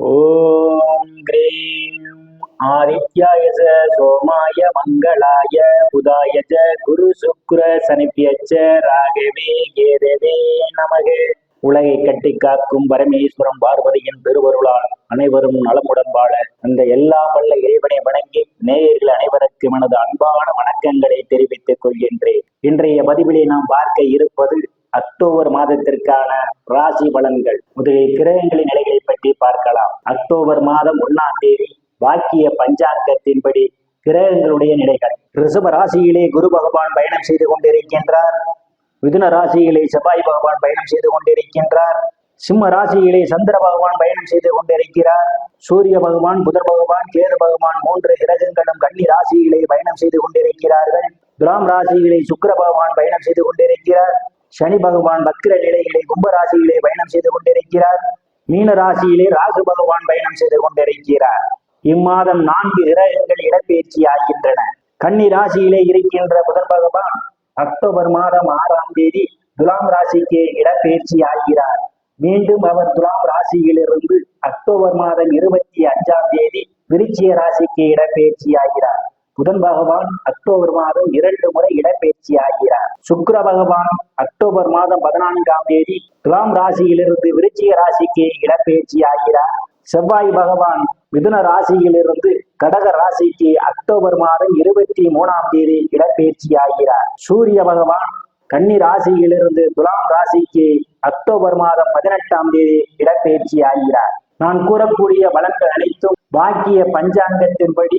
ஓம் cream ஆதித்யாய சோமாய மங்களாய புதாய ச குரு சுக்ர சனிப்பியச்ச ராகவே கேதவே நமகே. உலகை கட்டி காக்கும் பரமேஸ்வரம் பார்வதியின் பெருவருளால் அனைவரும் நலமுடன் வாழ அந்த எல்லா வல்ல இறைவனை வணங்கி நேயர்கள் அனைவருக்கும் எனது அன்பான வணக்கங்களை தெரிவித்துக் கொள்கின்றேன். இன்றைய பதிவிலே நாம் பார்க்க இருப்பது அக்டோபர் மாதத்திற்கான ராசி பலன்கள். முதலில் கிரகங்களின் நிலைகளை பற்றி பார்க்கலாம். அக்டோபர் மாதம் ஒன்னாம் தேதி வாக்கிய பஞ்சாங்கத்தின்படி கிரகங்களுடைய நிலைகள். ரிஷப ராசியிலே குரு பகவான் பயணம் செய்து கொண்டிருக்கின்றார். மிதுன ராசியிலே செவ்வாய் பகவான் பயணம் செய்து கொண்டிருக்கின்றார். சிம்ம ராசியிலே சந்திர பகவான் பயணம் செய்து கொண்டிருக்கிறார். சூரிய பகவான் புதர் பகவான் கேது பகவான் மூன்று கிரகங்களும் கன்னி ராசியிலே பயணம் செய்து கொண்டிருக்கிறார்கள். துலாம் ராசியிலே சுக்கர பகவான் பயணம் செய்து கொண்டிருக்கிறார். சனி பகவான் வக்கிர நிலையிலே கும்ப ராசியிலே பயணம் செய்து கொண்டிருக்கிறார். மீன ராசியிலே ராகு பகவான் பயணம் செய்து கொண்டிருக்கிறார். இம்மாதம் நான்கு கிரகங்கள் இடப்பெயர்ச்சி ஆகின்றன. கன்னி ராசியிலே இருக்கின்ற புதன் பகவான் அக்டோபர் மாதம் ஆறாம் தேதி துலாம் ராசிக்கு இடப்பெயர்ச்சி ஆகிறார். மீண்டும் அவர் துலாம் ராசியிலிருந்து அக்டோபர் மாதம் இருபத்தி அஞ்சாம் தேதி விருச்சிய ராசிக்கு இடப்பெயர்ச்சி ஆகிறார். புதன் பகவான் அக்டோபர் மாதம் இரண்டு முறை இடப்பெயர்ச்சி ஆகிறார். சுக்கர பகவான் அக்டோபர் மாதம் பதினான்காம் தேதி துலாம் ராசியிலிருந்து விருச்சிக ராசிக்கு இடப்பெயர்ச்சி ஆகிறார். செவ்வாய் பகவான் மிதுன ராசியிலிருந்து கடக ராசிக்கு அக்டோபர் மாதம் இருபத்தி மூணாம் தேதி இடப்பெயர்ச்சி ஆகிறார். சூரிய பகவான் கன்னி ராசியிலிருந்து துலாம் ராசிக்கு அக்டோபர் மாதம் பதினெட்டாம் தேதி இடப்பெயர்ச்சி ஆகிறார். நான் கூறக்கூடிய வளங்கள் அனைத்தும் வாக்கிய பஞ்சாங்கத்தின்படி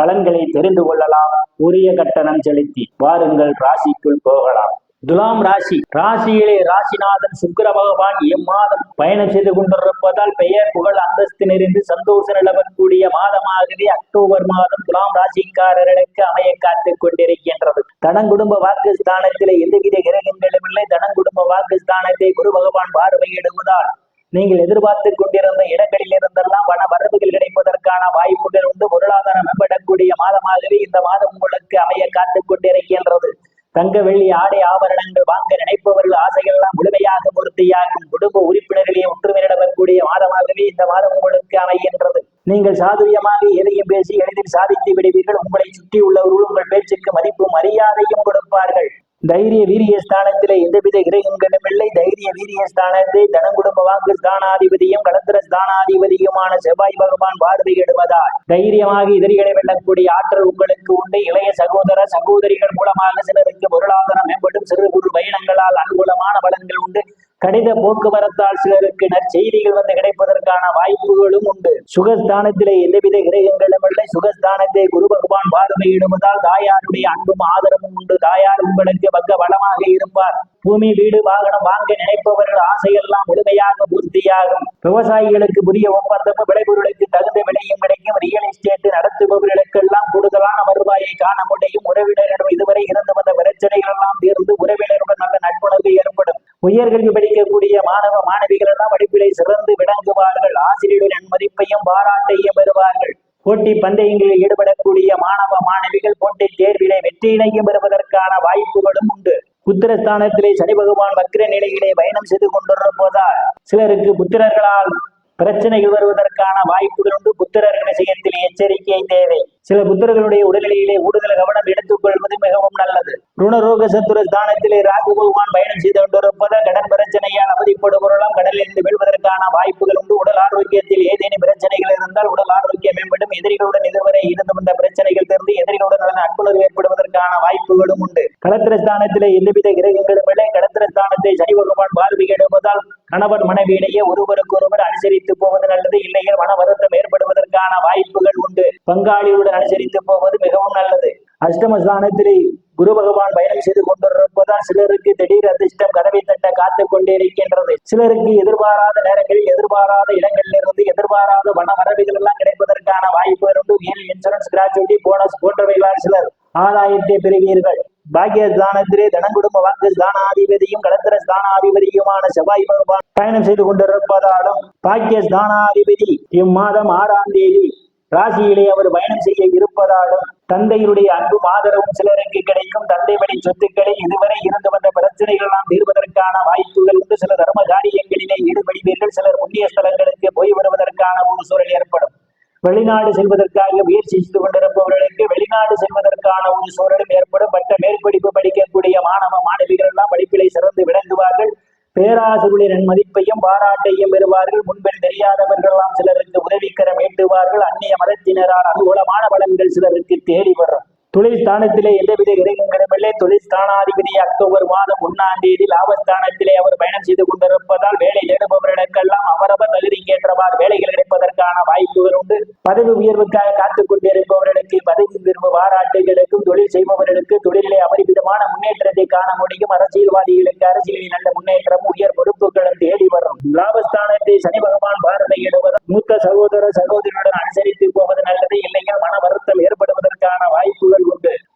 பலன்களை தெரிந்து கொள்ளலாம். உரிய கட்டணம் செலுத்தி வாருங்கள் ராசிக்குள் போகலாம். துலாம் ராசி ராசியிலே ராசிநாதன் சுக்கர பகவான் இம்மாதம் பயணம் செய்து கொண்டிருப்பதால் பெயர் புகழ் அந்தஸ்து நிறைந்து நிலவன் கூடிய மாதமாகவே அக்டோபர் மாதம் துலாம் ராசிக்காரர்களுக்கு அமைய காத்துக் கொண்டிருக்கின்றது. தனங்குடும்ப வாக்குஸ்தானத்திலே எந்தவித கிரகங்களும் இல்லை. தனங்குடும்ப வாக்குஸ்தானத்தை குரு பகவான் பார்வையிடுவதால் நீங்கள் எதிர்பார்த்து கொண்டிருந்த இடங்களில் இருந்தெல்லாம் பண வரவுகள் கிடைப்பதற்கான வாய்ப்புகள் மேம்படக்கூடிய இந்த மாதம் உங்களுக்கு அமைய காத்து கொண்டிருக்கின்றது. தங்க வெள்ளி ஆடை ஆபரணங்கள் வாங்க நினைப்பவர்கள் ஆசைகள் எல்லாம் முழுமையாக பூர்த்தியாகும். குடும்ப உறுப்பினர்களே ஒற்றுமையிடக்கூடிய மாதமாகவே இந்த மாதம் உங்களுக்கு அமைகின்றது. நீங்கள் சாதுரியமாக எதையும் பேசி எளிதில் சாதித்து விடுவீர்கள். உங்களை சுற்றி உள்ளவர்கள் உங்கள் பேச்சுக்கு மதிப்பும் மரியாதையும் கொடுப்பார்கள். தைரிய வீரிய ஸ்தானத்திலே எந்தவித கிரகங்களும் இல்லை. தைரிய வீரிய ஸ்தானத்தை தனங்குடும்ப வாக்கு ஸ்தானாதிபதியும் கலந்திர ஸ்தானாதிபதியுமான செவ்வாய் பகவான் பார்வையிடுவதால் தைரியமாக எதிரிகளை வெல்லக்கூடிய ஆற்றல் உங்களுக்கு உண்டு. இளைய சகோதர சகோதரிகள் மூலமாக சிலருக்கு பொருளாதாரம் மேம்படும். சிறு குறு பயணங்களால் அனுகூலமான பலன்கள் உண்டு. கடித போக்குவரத்தால் சிலருக்கு நற்செய்திகள் வந்து கிடைப்பதற்கான வாய்ப்புகளும் உண்டு. சுகஸ்தானத்திலே எந்தவித கிரகங்களும் இல்லை. சுகஸ்தானத்தை குரு பகவான் பார்வையிடுவதால் தாயாருடைய அன்பும் ஆதரவும் உண்டு. தாயார் உங்களுக்கு பக்க பலமாக இருப்பார். பூமி வீடு வாகனம் வாங்க நினைப்பவர்கள் ஆசையெல்லாம் முழுமையாக பூர்த்தியாகும். விவசாயிகளுக்கு புதிய ஒப்பந்தமும் விளைபொருளுக்கு தகுந்த விலையும் கிடைக்கும். ரியல் எஸ்டேட் நடத்துபவர்களுக்கெல்லாம் கூடுதலான வருவாயை காண முடியும். உறவினரிடம் இதுவரை இருந்து வந்த பிரச்சனைகள் எல்லாம் தீர்ந்து உறவினருடன் நல்ல நட்புணர்வு ஏற்படும் உயர்கல்வி படிக்கக்கூடிய மாணவ மாணவிகள் எல்லாம் படிப்பிலை சிறந்து விளங்குவார்கள். ஆசிரியர்களின் மதிப்பையும் பாராட்டையும் பெறுவார்கள். போட்டி பந்தயங்களில் ஈடுபடக்கூடிய மாணவ மாணவிகள் போட்டி தேர்விலே வெற்றியினையும் பெறுவதற்கான வாய்ப்புகளும் உண்டு. புத்திரஸ்தானத்திலே சனி பகவான் வக்ர நிலையிலே பயணம் செய்து கொண்டிருப்பதால் சிலருக்கு புத்திரர்களால் பிரச்சனைகள் வருவதற்கான வாய்ப்புகள் உண்டு. புத்திரர்கள் விஷயத்தில் எச்சரிக்கை தேவை. சில புத்திரர்களுடைய உடல்நிலையிலே கூடுதல் கவனம் எடுத்துக் கொள்வது மிகவும் நல்லது. ருணரோக சத்துர ஸ்தானத்திலே ராகு பகவான் பயணம் செய்து கொண்டிருப்பதால் கடன் பிரச்சனையால் அவதிப்படுபவர்களும் கடலில் இருந்து வெல்வதற்கான வாய்ப்புகள் உண்டு. உடல் ஆரோக்கியத்தில் ஏதேனும் பிரச்சனைகள் இருந்தால் உடல் ஆரோக்கியம் மேம்படும். எதிரிகளுடன் இதுவரை இருந்து வந்த பிரச்சனைகள் தெரிந்து எதிரிகளுடன் நல்ல நட்புணர்வு ஏற்படுவதற்கான வாய்ப்புகளும் உண்டு. களத்திர ஸ்தானத்திலே எந்தவித கிரகங்களும் இல்லை. களத்திர ஸ்தானத்தை சனி பகவான் எடுப்பதால் கணவன் மனைவியிடையே ஒருவருக்கு ஒருவர் அனுசரித்து போவது நல்லது. இல்லையே மன வருத்தம் ஏற்படுவதற்கான வாய்ப்புகள் உண்டு. பங்காளியுடன் அனுசரித்து போவது மிகவும் நல்லது. அஷ்டமஸ்தானத்திலே குரு பகவான் பயணம் செய்து கொண்டிருப்பதால் சிலருக்கு திடீர் அதிர்ஷ்டம் கதவை தட்ட காத்துக் கொண்டிருக்கின்றது சிலருக்கு எதிர்பாராத நேரங்களில் எதிர்பாராத இடங்களில் இருந்து எதிர்பாராத வன வரவைகள் எல்லாம் கிடைப்பதற்கான வாய்ப்பு இருந்து ஏன் இன்சூரன்ஸ் கிராச்சுவிட்டி போனஸ் போன்றவைகளால் சிலர் ஆதாயத்தை பெறுவீர்கள். பாக்கிய ஸ்தானத்திலே தனங்குடும்ப வாக்கு ஸ்தானாதிபதியும் கலத்திர ஸ்தானாதிபதியுமான செவ்வாய் பகவான் பயணம் செய்து கொண்டிருப்பதாலும் பாக்கிய ஸ்தானாதிபதி இம்மாதம் ஆறாம் தேதி ராசியிலே அவர் பயணம் செய்ய இருப்பதாலும் தந்தையுடைய அன்பும் ஆதரவும் சிலருக்கு கிடைக்கும். தந்தை வழி சொத்துக்களை இதுவரை இருந்து வந்த பிரச்சனைகள் எல்லாம் தீர்வதற்கான வாய்ப்புகள் உண்டு. சில தர்ம காரியங்களிலே ஈடுபடுவீர்கள். சிலர் புண்ணிய ஸ்தலங்களுக்கு போய் வருவதற்கான ஒரு சூழல் ஏற்படும். வெளிநாடு செல்வதற்காக முயற்சி செய்து கொண்டிருப்பவர்களுக்கு வெளிநாடு செல்வதற்கான ஒரு சூழலும் ஏற்படும். பட்ட மேற்படிப்பு படிக்கக்கூடிய மாணவ மாணவிகள் எல்லாம் படிப்பிலை சிறந்து விளங்குவார்கள். பேராசிரியரின் மதிப்பையும் பாராட்டையும் பெறுவார்கள். முன்பில் தெரியாதவர்கள் எல்லாம் சிலருக்கு உதவிக்கரம் ஏற்றுவார்கள் அந்நிய மதத்தினரால் அனுகூலமான பலன்கள் சிலருக்கு தேடி வரும். தொழில் ஸ்தானத்திலே எந்தவித இறைவனிடமில்லை தொழில் ஸ்தானாதிபதி அக்டோபர் மாதம் ஒன்னாம் தேதி லாபஸ்தானத்திலே அவர் பயணம் செய்து கொண்டிருப்பதால் வேலை தேடுபவர்களுக்கெல்லாம் அவரவர் தகுதிக்கேற்றவாறு வேலைகள் கிடைப்பதற்கான வாய்ப்புகள் உண்டு. பதவி உயர்வுக்காக காத்துக் கொண்டிருப்பவர்களுக்கு பதவி பாராட்டுகளுக்கும் தொழில் செய்பவர்களுக்கு தொழிலிலே அபரிமிதமான முன்னேற்றத்தை காண முடியும். அரசியல்வாதிகளுக்கு அரசியலில் நல்ல முன்னேற்றம் உயர் பொறுப்புகளும் தேடி வரும். லாபஸ்தானத்தை சனி பகவான் பார்வையிடுவதும் மூத்த சகோதர சகோதரியுடன் அனுசரித்து போவது நல்லது இல்லையா? மன வருத்தம் ஏற்படுவதற்கான வாய்ப்புகள்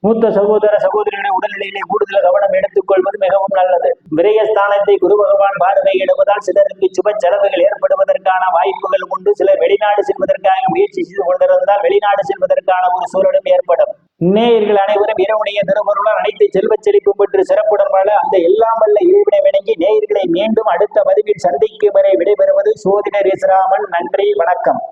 மூத்த சகோதர சகோதரிகளின் உடல்நிலையிலே கூடுதல் கவனம் எடுத்துக் கொள்வது மிகவும் நல்லது. விரயஸ்தானத்தை குரு பகவான் பார்வையிடுவதால் சிலருக்கு சுப செலவுகள் ஏற்படுவதற்கான வாய்ப்புகள் உண்டு. சிலர் வெளிநாடு செல்வதற்காக முயற்சி செய்து கொண்டிருந்தால் வெளிநாடு செல்வதற்கான ஒரு சூழலும் ஏற்படும். நேயர்கள் அனைவரும் இரவுடைய திருவருளால் அனைத்து செல்வச் செழிப்பு பெற்று சிறப்புடன் வாழ அந்த எல்லாம் வல்ல இறைவனை வணங்கி நேயர்களை மீண்டும் அடுத்த பதிவில் சந்திக்கும் வரை விடைபெறுவது சோதிடர் இஸ்ராமன் நன்றி வணக்கம்.